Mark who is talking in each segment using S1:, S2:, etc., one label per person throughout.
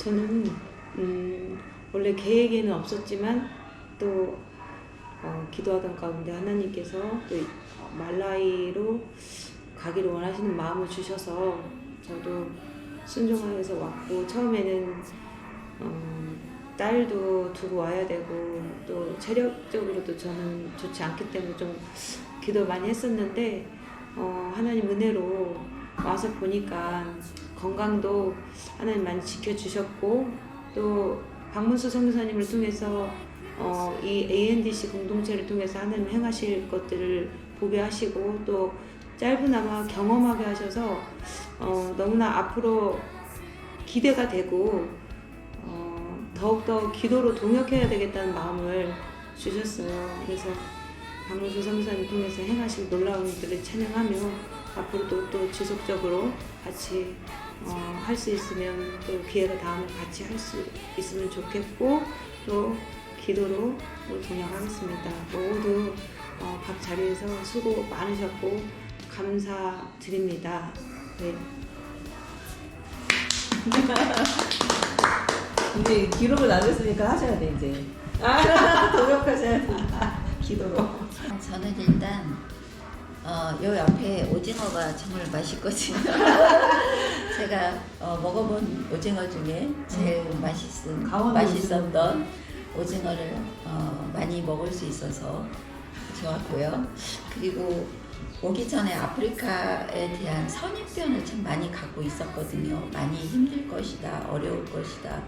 S1: 저는 음, 원래 계획에는 없었지만 또 어, 기도하던 가운데 하나님께서 또 말라이로 가기를 원하시는 마음을 주셔서 저도 순종하여서 왔고 처음에는 어, 딸도 두고 와야 되고 또 체력적으로도 저는 좋지 않기 때문에 좀 기도 많이 했었는데 어, 하나님 은혜로 와서 보니까 건강도 하나님 많이 지켜주셨고 또 박문수 선교사님을 통해서 어, 이 ANDC 공동체를 통해서 하나님 행하실 것들을 보게 하시고 또 짧은아마 경험하게 하셔서 어, 너무나 앞으로 기대가 되고 어, 더욱더 기도로 동역해야 되겠다는 마음을 주셨어요. 그래서 박문수 선교사님 통해서 행하실 놀라운 일들을 찬양하며 앞으로도 또 지속적으로 같이 어, 할 수 있으면 또 기회가 다음에 같이 할 수 있으면 좋겠고 또 기도로 또 동역하겠습니다. 모두 어, 각 자리에서 수고 많으셨고 감사드립니다. 네.
S2: 이제 기록을 남겼으니까 하셔야 돼 이제. 아, 동역하셔야 돼. 기도로.
S3: 저는 일단 어, 요 옆에 오징어가 정말 맛있거든요. 제가 어, 먹어본 오징어 중에 제일 맛있은
S2: 강원도
S3: 맛있었던 오징어를 어, 많이 먹을 수 있어서 좋았고요. 그리고 오기 전에 아프리카에 대한 선입견을 참 많이 갖고 있었거든요. 많이 힘들 것이다, 어려울 것이다.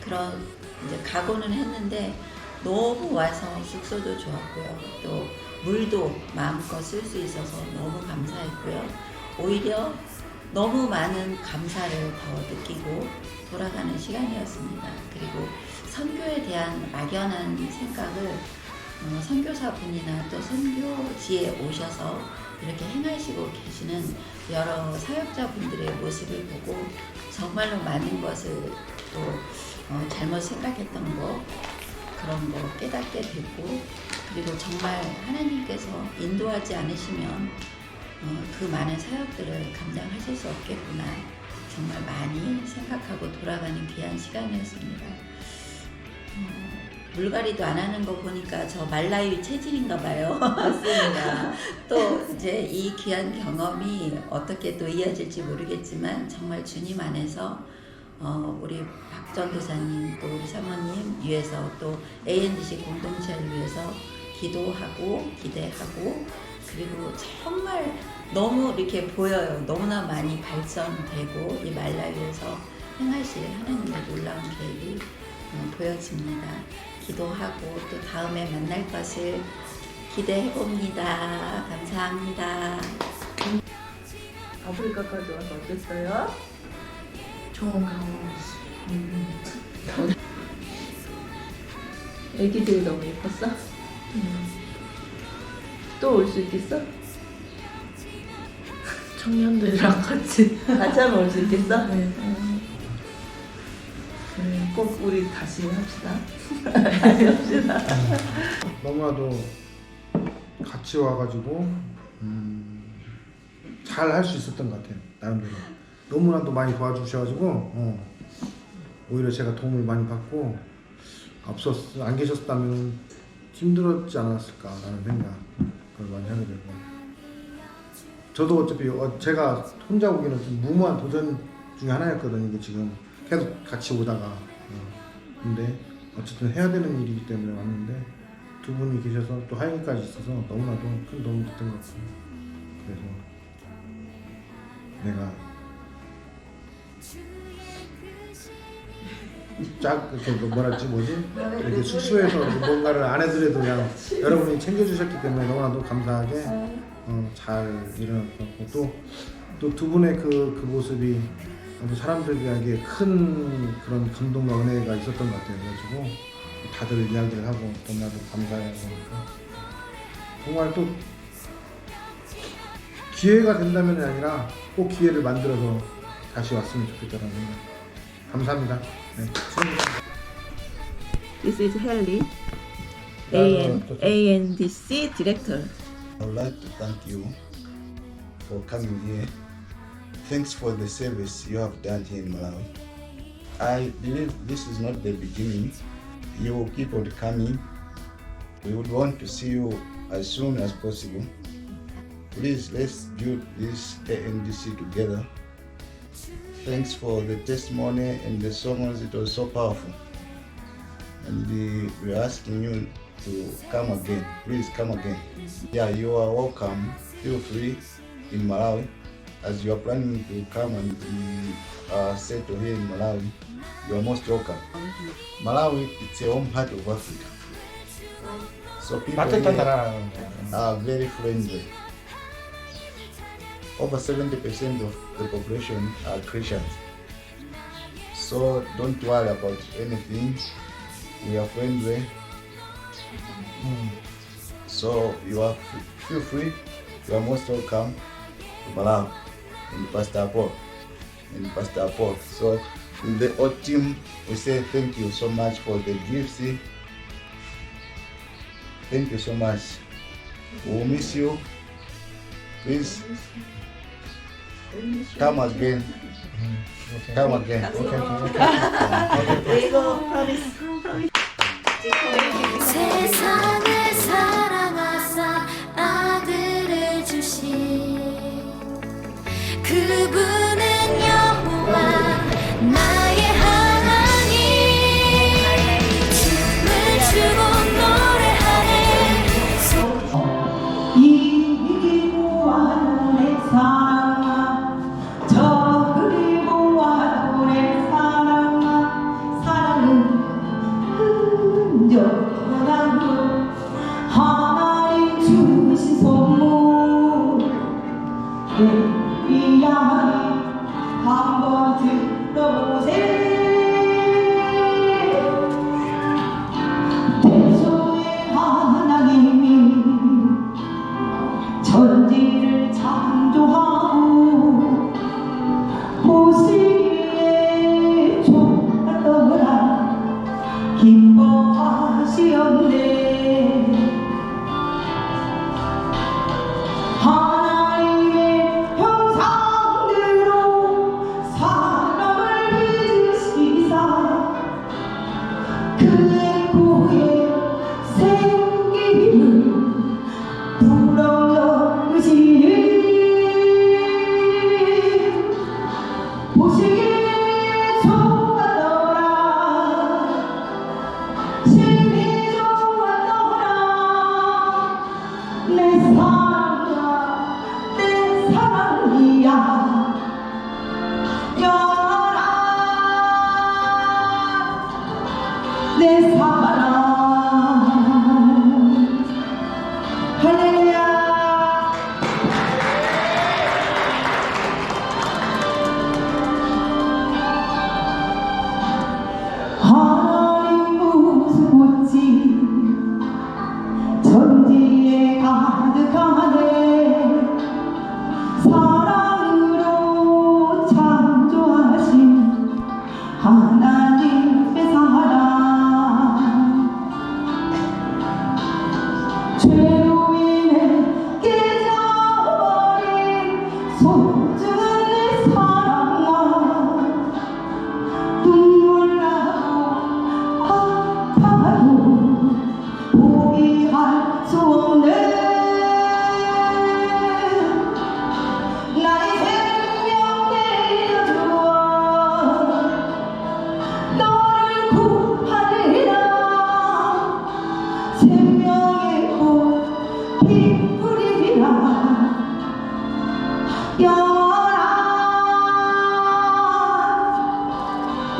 S3: 그런 이제 각오는 했는데 너무 와서 숙소도 좋았고요. 또 물도 마음껏 쓸 수 있어서 너무 감사했고요. 오히려 너무 많은 감사를 더 느끼고 돌아가는 시간이었습니다. 그리고 선교에 대한 막연한 생각을 어, 선교사분이나 또 선교지에 오셔서 이렇게 행하시고 계시는 여러 사역자분들의 모습을 보고 정말로 많은 것을 또 어, 잘못 생각했던 거 그런 거 깨닫게 되고 그리고 정말 하나님께서 인도하지 않으시면 어, 그 많은 사역들을 감당하실 수 없겠구나 정말 많이 생각하고 돌아가는 귀한 시간이었습니다. 어, 물갈이도 안 하는 거 보니까 저 말라유 체질인가 봐요.
S2: 맞습니다.
S3: 또 이제 이 귀한 경험이 어떻게 또 이어질지 모르겠지만 정말 주님 안에서 어, 우리 박전도사님 또 우리 사모님 위해서 또 ANDC 공동체를 위해서 기도하고 기대하고 그리고 정말 너무 이렇게 보여요. 너무나 많이 발전되고 이 말라위에서 행하실 하나님의 놀라운 계획이 어, 보여집니다. 기도하고 또 다음에 만날 것을 기대해 봅니다. 감사합니다.
S2: 아프리카까지 와서 어땠어요?
S4: 좋은 경험.
S2: 애기들이 너무 예뻤어? 또 올 수 있겠어?
S4: 청년들이랑 같이.
S2: 같이 하면 올 수 있겠어?
S4: 네.
S2: 그래, 꼭 우리 다시 합시다. 다시 합시다.
S5: 너무나도 같이 와가지고 음, 잘할 수 있었던 것 같아요 나름대로 너무나도 많이 도와주셔가지고 어, 오히려 제가 도움을 많이 받고 없었 안 계셨다면 힘들었지 않았을까라는 생각 그걸 많이 하게 되고. 저도 어차피 어, 제가 혼자 오기는 좀 무모한 도전 중에 하나였거든요 이게 지금. 계속 같이 오다가. 어, 근데 어쨌든 해야 되는 일이기 때문에 왔는데 두 분이 계셔서 또 하영이까지 있어서 너무나도 큰 도움이 됐던 것 같아요. 그래서 내가 짝 이렇게 뭐- 뭐랄지 뭐지 이렇게 숙소에서 뭔가를 안 해드려도 그냥 여러분이 챙겨주셨기 때문에 너무나도 감사하게 어, 잘 일어났고 또또 두 분의 그, 그 모습이 아주 사람들에게 큰 그런 감동과 은혜가 있었던 것 같아요. 그래가지고 다들 이야기를 하고 또 나도 감사해하고 하니까 정말 또 기회가 된다면 아니라 꼭 기회를 만들어서 다시 왔으면 좋겠다는 생각. 감사합니다.
S2: This is
S5: Henry,
S2: AN, ANDC director.
S6: I would like to thank you for coming here. Thanks for the service you have done here in Malawi. I believe this is not the beginning. You will keep on coming. We would want to see you as soon as possible. Please let's build this ANDC together. Thanks for the testimony and the songs. It was so powerful. And the, we're asking you to come again. Please come again. Yeah, you are welcome. Feel free in Malawi as you are planning to come and be uh, settled here in Malawi. You are most welcome. Malawi, it's a home part of Africa. So people here are very friendly. over 70% of the population are Christians. So don't worry about anything. We are friendly. Mm. So you are feel free. You are most welcome to Malawi and Pastor Paul and Pastor Paul. So in the old team, we say thank you so much for the gifts. Thank you so much. We will miss you. Please.
S7: Está más bien.
S8: Está. Okay. Yeah. upon watching.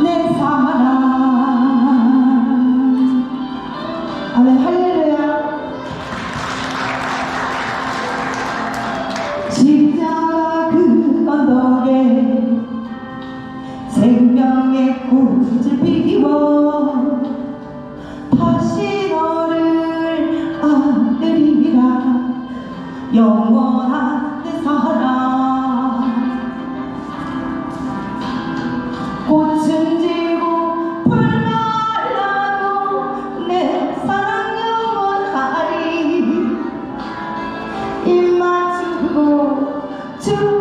S8: 내 사랑. 아멘 할렐루야. to